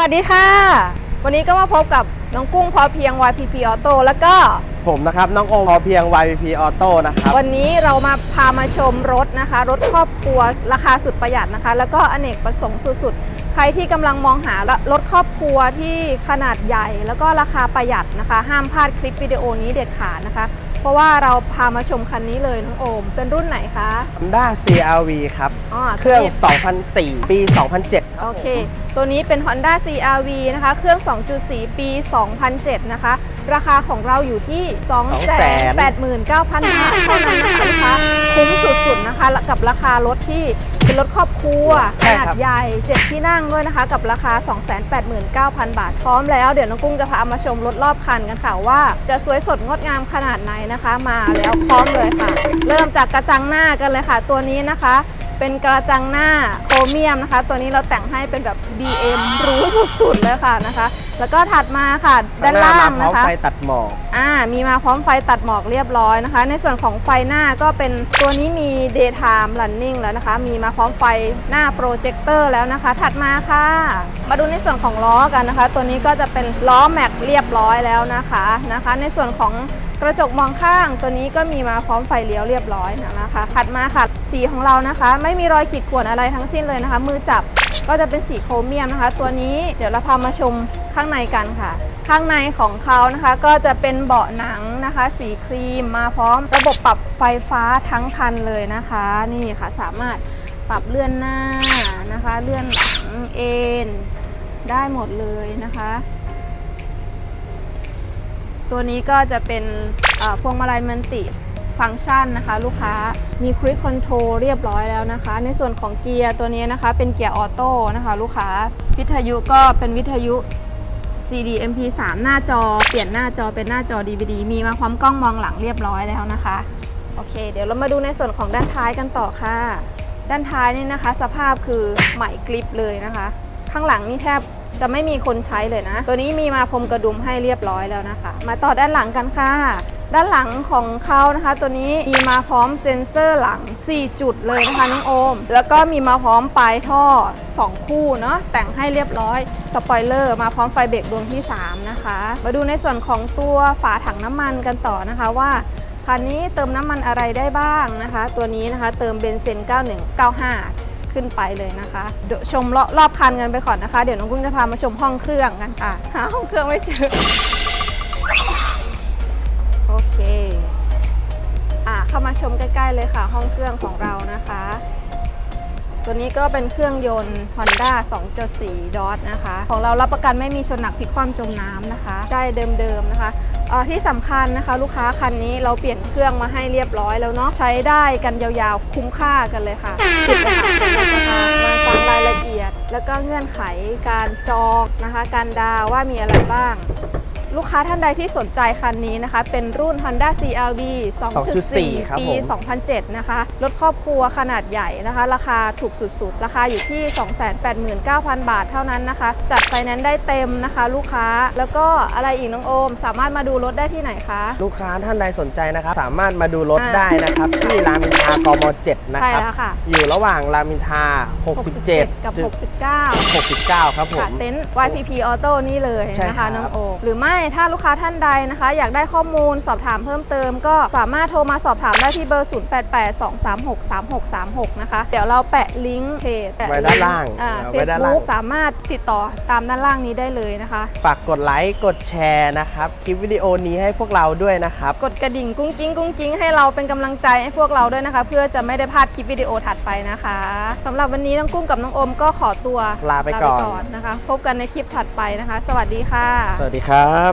วัสดีค่ะ วันนี้ก็มาพบกับน้องกุ้งพอเพียง YPP Auto แล้วก็ ผมนะครับ น้องโอมพอเพียง YVP Auto นะครับ วันนี้เรามาพามาชมรถนะคะ รถครอบครัวราคาสุดประหยัดนะคะ แล้วก็อเนกประสงค์สุดๆ ใครที่กำลังมองหารถครอบครัวที่ขนาดใหญ่ แล้วก็ราคาประหยัดนะคะ ห้ามพลาดคลิปวิดีโอนี้เด็ดขาดนะคะ เพราะว่าเราพามาชมคันนี้เลยน้องโอม เป็นรุ่นไหนคะ Honda CRV ครับ อ๋อเครื่องตัวนี้2004 ปี 2007 โอเค ตัวนี้เป็น Honda CRV นะคะ เครื่อง 2.4 ปี 2007 นะคะ ราคาของเราอยู่ที่ 289,000 บาทเท่านั้นนะคะลูกค้าคุ้มสุดๆนะคะ กับราคารถที่ เป็นรถครอบครัวขใช่นาครัดบใหญ่7ที่นั่งด้วยนะคะ กับราคา 289,000 บาท พร้อมแล้วเดี๋ยวน้องกุ้งจะพามาชมรถรอบคันกันค่ะว่า จะสวยสดงดงามขนาดไหนนะคะ มาแล้วพร้อมเลยค่ะ เริ่มจากกระจังหน้ากันเลยค่ะ ตัวนี้นะคะ เป็นกระจังหน้าโครเมียมนะคะ ตัวนี้เราแต่งให้เป็นแบบ BM หรู้สุดๆเลยค่ะนะคะ แล้วก็ถัดมาค่ะด้านล่างข้หมนะพร้อมคะ ไฟตัดหมอก อ่ามีมาพร้อมไฟตัดหมอกเรียบร้อยนะคะ ในส่วนของไฟหน้าก็เป็นตัวนี้มี daytime running แล้วนะคะ มีมาพร้อมไฟหน้าโปรเจคเตอร์แล้วนะคะ ถัดมาค่ะ มาดูในส่วนของล้อกันนะคะ ตัวนี้ก็จะเป็นล้อแม็กเรียบร้อยแล้วนะคะนะคะ ในส่วนของกระจกมองข้างตัวนี้ก็มีมาพร้อมไฟเลี้ยวเรียบร้อยนะคะ ถัดมาค่ะ สีของเรานะคะ ไม่มีรอยขีดข่วนอะไรทั้งสิ้นเลยนะคะ มือจับก็จะเป็นสีโครเมียมนะคะ ตัวนี้เดี๋ยวเราพามาชมข้างในกันค่ะ ข้างในของเขานะคะก็จะเป็นเบาะหนังนะคะ สีครีมมาพร้อม ระบบปรับไฟฟ้าทั้งคันเลยนะคะ นี่ค่ะสามารถปรับเลื่อนหน้านะคะ เลื่อนหลังเอ็นได้หมดเลยนะคะ ตัวนี้ก็จะเป็นพวงมาลัยมันติฟั ฟังก์ชันนะคะลูกค้ามีค u ิ c คอนโทรเรียบร้อยแล้วนะคะ ในส่วนของเกียร์ตัวนี้นะคะ เป็นเกียร์ออโต้นะคะลูกค้า วิทยุก็เป็นวิทยุ CD MP3 หน้าจอ เปลี่ยนหน้าจอเป็นหน้าจอ DVD มีมาพร้อมกล้องมองหลังเรียบร้อยแล้วนะคะ โอเค เดี๋ยวเรามาดูในส่วนของด้านท้ายกันต่อค่ะ ด้านท้ายนี่นะคะ สภาพคือใหม่กริปเลยนะคะ ข้างหลังนี่แทบจะไม่มีคนใช้เลยนะ ตัวนี้มีมาพรมกระดุมให้เรียบร้อยแล้วนะคะ มาต่อด้านหลังกันค่ะ ด้านหลังของเขานะคะ ตัวนี้มีมาพร้อมเซ็นเซอร์หลัง 4 จุดเลยนะคะน้องโอม แล้วก็มีมาพร้อมปลายท่อ 2 คู่เนาะแต่งให้เรียบร้อยสปอยเลอร์มาพร้อมไฟเบรกดวงที่ 3 นะคะ มาดูในส่วนของตัวฝาถังน้ำมันกันต่อนะคะว่าคันนี้เติมน้ำมันอะไรได้บ้างนะคะ ตัวนี้นะคะเติมเบนซิน9195 ขึ้นไปเลยนะคะเดี๋ยวชมรอบคันกันไปก่อนนะคะ เดี๋ยวน้องกุ้งจะพามาชมห้องเครื่องกันค่ะหาห้องเครื่องไม่เจอ โอเค อะเข้ามาชมใกล้ ๆ เลยค่ะห้องเครื่องของเรานะคะ ตัวนี้ก็เป็นเครื่องยนต์ Honda 2.4 DOT นะคะ ของเรารับประกันไม่มีชนหนักพลิกคว่ำจมน้ำนะคะ ได้เดิม ๆ นะคะออที่สำคัญนะคะ ลูกค้าคันนี้เราเปลี่ยนเครื่องมาให้เรียบร้อยแล้วเนาะใช้ได้กันยาวๆ คุ้มค่ากันเลยค่ะสุดเลยค่ะสำหรับราคามาฟังรายละเอียด แล้วก็เงื่อนไขการจองนะคะ การดาวว่ามีอะไรบ้าง ลูกค้าท่านใดที่สนใจคันนี้นะคะ เป็นรุ่น Honda CRV 2.4 ครับปี ผม2007 นะคะ รถครอบครัวขนาดใหญ่นะคะ ราคาถูกสุดๆ ราคาอยู่ที่ 289,000 บาทเท่านั้นนะคะ จัดไฟแนนซ์ได้เต็มนะคะ ลูกค้าแล้วก็อะไรอีกน้องโอม สามารถมาดูรถได้ที่ไหนคะ ลูกค้าท่านใดสนใจนะครับ สามารถมาดูรถอ่าได้นะครับ ที่รามอินทรากม 7 นะใช่ครับ แล้วค่ะ อยู่ระหว่างรามอินทรา67 กับจุด69 69 ครับผค่ะม เต็นท์ YPP Auto นี่เลยใช่นะครัคะบ น้องโอมหรือไม่ถ้าลูกค้าท่านใดนะคะ อยากได้ข้อมูลสอบถามเพิ่มเติม ก็สามารถโทรมาสอบถามได้ที่เบอร์ 0882363636 นะคะ เดี๋ยวเราแปะลิงก์เพจแปะไว้ด้านล่างอ่าเอาเฟไว้ซด้านล่างบุ๊กสามารถติดต่อตามด้านล่างนี้ได้เลยนะคะ ฝากกดไลค์กดแชร์นะครับ คลิปวิดีโอนี้ให้พวกเราด้วยนะครับ กดกระดิ่งกุ้งกิ้งกุ้งกิ้งให้เราเป็นกำลังใจให้พวกเราด้วยนะคะ เพื่อจะไม่ได้พลาดคลิปวิดีโอถัดไปนะคะสำหรับวันนี้น้องกุ้งกับน้องโอมก็ขอตัวลาไปก่อนนะคะ พบกันในคลิปถัดไปนะคะ สวัสดีค่ะ สวัสดีครับ